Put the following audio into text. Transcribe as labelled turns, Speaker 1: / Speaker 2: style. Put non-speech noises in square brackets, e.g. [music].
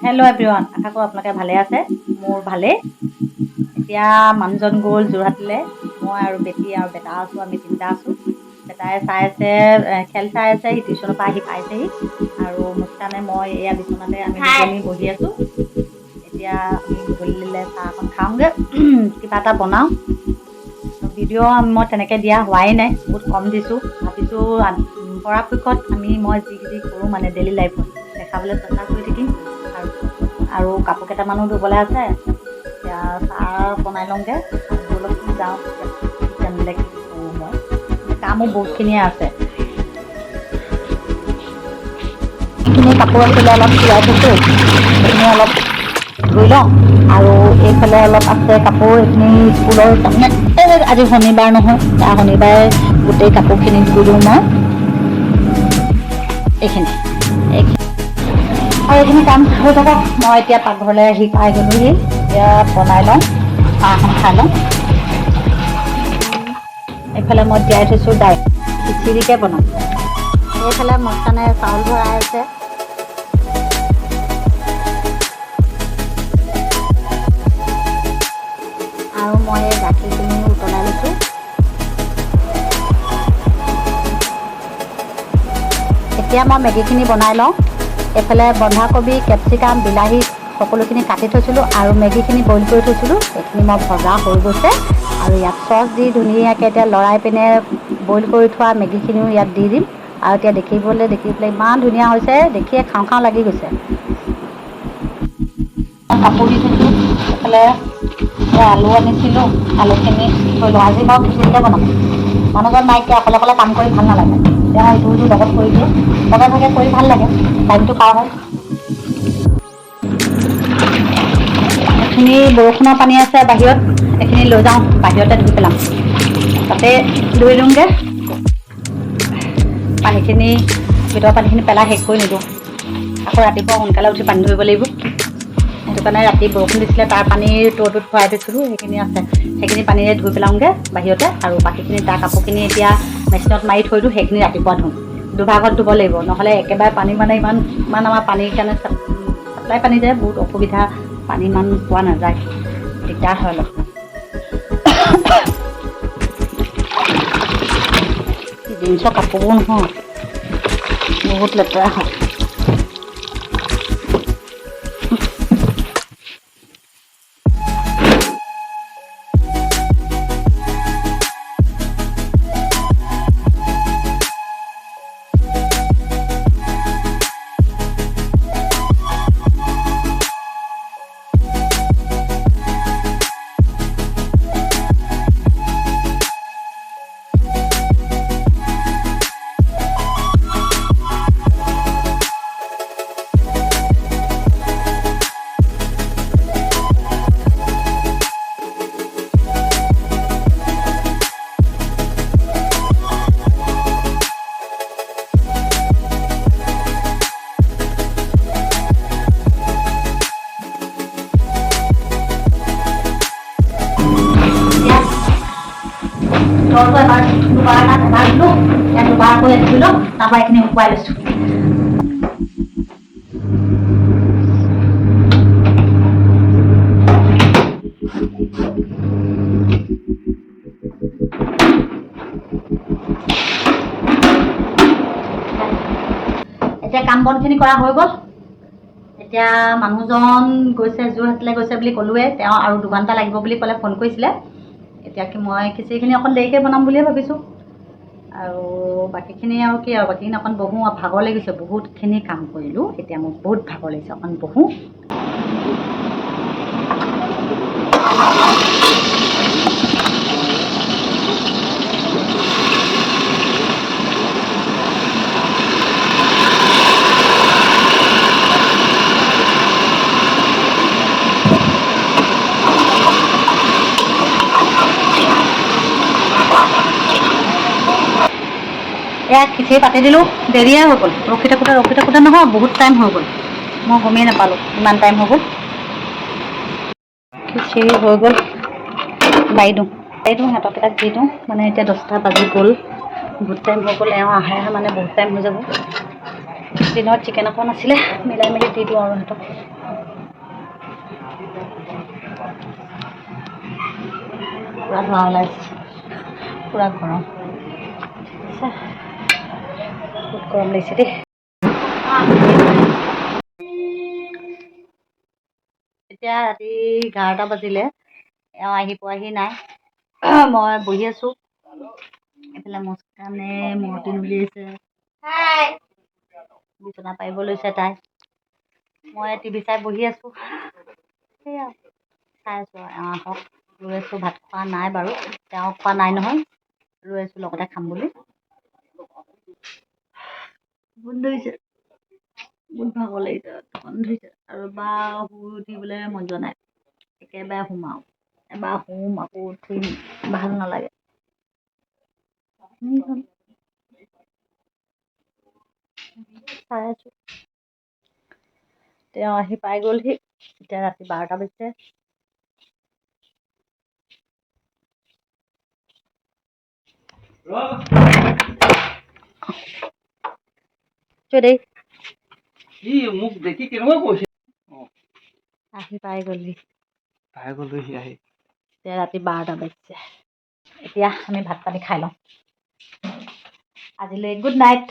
Speaker 1: Hello' everyone আশা কৰোঁ আপোনালোকে ভালে আছে মোৰ ভালেই। এতিয়া মানুহজন গ'ল যোৰহাটলৈ মই আৰু বেটি আৰু বেটা আছোঁ আমি তিনিটা আছোঁ। বেটাই চাই আছে খেল চাই আছে সি টিউশ্যনৰ পৰা আহি পাইছেহি। আৰু মুস্কানে মই এয়া বিচনাতে আমি বহি আছোঁ। এতিয়া গধূলিলৈ চাহ অকণ খাওঁগৈ। [clears throat] কিবা এটা বনাওঁ। ভিডিঅ' মই তেনেকৈ দিয়া হোৱাই নাই বহুত কম দিছোঁ। ভাবিছোঁ পৰাপক্ষত আমি মই যি যি কৰোঁ মানে ডেইলি লাইফত দেখাবলৈ চেষ্টা কৰি থাকিম। আৰু আৰু কাপোৰ কেইটামানো ধুবলৈ আছে। এতিয়া চাহ বনাই লওঁগৈ। অলপ যাওঁ। কিচেনলৈ কি কৰোঁ মই। কামো বহুতখিনিয়ে আছে। এইখিনি কাপোৰ আছিলে অলপ চিলাই থৈছোঁ। সেইখিনি অলপ ধুই লওঁ। আৰু এইফালে অলপ আছে কাপোৰ এইখিনি স্কুলৰ তাৰমানে আজি শনিবাৰ নহয় শনিবাৰে গোটেই কাপোৰখিনি ধুই দিওঁ মই। এইখিনি এইখিনি। আৰু এইখিনি কাম হৈ থাকক মই এতিয়া পাকঘৰলৈ আহি পাই গ'লোহি। এতিয়া বনাই লওঁ চাহ খাই লওঁ। এইফালে মই তিয়াই থৈছোঁ দাইল। খিচিৰিকে বনাম। এইফালে মস্তানে চাউল ভৰাই আছে। এতিয়া মই মেগীখিনি বনাই লওঁ। এইফালে বন্ধাকবি, কেপচিকাম, বিলাহী সকলোখিনি কাটি থৈছিলোঁ আৰু মেগীখিনি বইল কৰি থৈছিলোঁ। সেইখিনি মই ভজা হৈ গৈছে আৰু ইয়াত চচ দি ধুনীয়াকৈ এতিয়া লৰাই পিনে বইল কৰি থোৱা মেগীখিনিও ইয়াত দি দিম। আৰু এতিয়া দেখিবলৈ, দেখি পেলাই ইমান ধুনীয়া হৈছে, দেখিয়ে খাওঁ খাওঁ লাগি গৈছে। কাপোৰ দি থৈছোঁ এইফালে এই আলু আনিছিলোঁ। আলুখিনি থৈ লওঁ। আজি বাৰু খিচিৰিকে বনাম। মানুহজন নাইকিয়া অকলে অকলে কাম কৰি ভালো নালাগে। তেওঁ ইটো সিটো লগত কৰি দিয়ে লগে ভাগে কৰি ভালো লাগে, টাইমটো পাৰ হয়। এইখিনি বৰষুণৰ পানী আছে বাহিৰত, এইখিনি লৈ যাওঁ, বাহিৰতে ধুই পেলাম। তাতে ধুই দিওঁগৈ। পানীখিনি, ভিতৰৰ পানীখিনি পেলাই শেষ কৰি নিদিওঁ। আকৌ ৰাতিপুৱা সোনকালে উঠি পানী ধৰিব লাগিব। সেইটো কাৰণে ৰাতি বৰষুণ দিছিলে তাৰ পানীৰ টৌটোত ভৰাই থৈছিলোঁ সেইখিনি আছে। সেইখিনি পানীৰে ধুই পেলাওঁগৈ বাহিৰতে আৰু বাকীখিনি তাৰ কাপোৰখিনি এতিয়া মেচিনত মাৰি থৈ দিওঁ সেইখিনি ৰাতিপুৱা ধুম। দুভাগত ধুব লাগিব নহ'লে একেবাৰে পানী মানে ইমান ইমান আমাৰ পানীৰ কাৰণে চাপ্লাই পানী যে বহুত অসুবিধা পানী ইমান পোৱা নাযায় দিগদাৰ হয় অলপ। জিন্সৰ কাপোৰবোৰ নহয় বহুত লেতেৰা হয়। দুবাৰকৈ ধুই লওঁ শুকুৱাই লৈছোঁ এতিয়া কাম বনখিনি কৰা হৈ গ'ল। এতিয়া মানুহজন গৈছে, যোৰহাটলৈ গৈছে বুলি ক'লোৱে, তেওঁ আৰু দুঘণ্টা লাগিব বুলি ক'লে, ফোন কৰিছিলে। এতিয়া কি মই খিচিৰিখিনি অকণ দেৰিকৈ বনাম বুলিয়ে ভাবিছোঁ। আৰু বাকীখিনি আৰু কি আৰু বাকীখিনি অকণ বহোঁ আৰু ভাগৰ লাগিছে বহুতখিনি কাম কৰিলোঁ। এতিয়া মোক বহুত ভাগৰ লাগিছে অকণ বহোঁ। এয়া খিচিৰি পাতি দিলোঁ, দেৰিয়ে হৈ গ'ল। ৰখি থাকোঁতে ৰখি থাকোঁতে নহয়, বহুত টাইম হৈ গ'ল। মই গমেই নাপালোঁ, ইমান টাইম হৈ গ'ল। খিচিৰি হৈ গ'ল? বাই দিওঁ। বাই দিওঁ সিহঁতকেইটাক দি দিওঁ। মানে এতিয়া দহটা বাজি গ'ল। বহুত টাইম হৈ গ'ল, এওঁ আহে মানে বহুত টাইম হৈ যাব। দিনত চিকেন অকণ আছিলে, মিলাই মেলি দি দিওঁ আৰু সিহঁতক পূৰা ধোঁৱা ওলাইছে। পূৰা গৰম। বহুত গৰম লাগিছে দেই এতিয়া ৰাতি এঘাৰটা বাজিলে। এওঁ আহি পোৱাহি নাই। মই বহি আছোঁ। এইফালে মুস্কানে মৰ্টিন উলিয়াইছে বিচনা পাৰিব লৈছে তাই। মই টিভি চাই বহি আছোঁ। সেয়া চাই আছোঁ আৰু এওঁ আহক। ৰৈ আছোঁ ভাত খোৱা নাই বাৰু। তেওঁ খোৱা নাই নহয়। ৰৈ আছোঁ লগতে খাম বুলি। বহুত ধৰিছে বহুত ভাগৰ লাগিছে টোপনি ধৰিছে আৰু এবাৰ শুই উঠিবলৈ মন যোৱা নাই। একেবাৰে শুম আৰু এবাৰ শুম আকৌ উঠিম। ভালো নালাগে। চাই আছোঁ। তেওঁ আহি পাই গ'লহি। এতিয়া ৰাতি বাৰটা বাজিছে। চৈ দেই
Speaker 2: কি মুখ দেখি কেমন কইছে
Speaker 1: আহি পাই গলি
Speaker 2: পাই গ'লোহি আহি।
Speaker 1: এতিয়া ৰাতি বাৰটা বাজিছে। এতিয়া আমি ভাত পানী খাই লওঁ। আজিলৈ গুড নাইট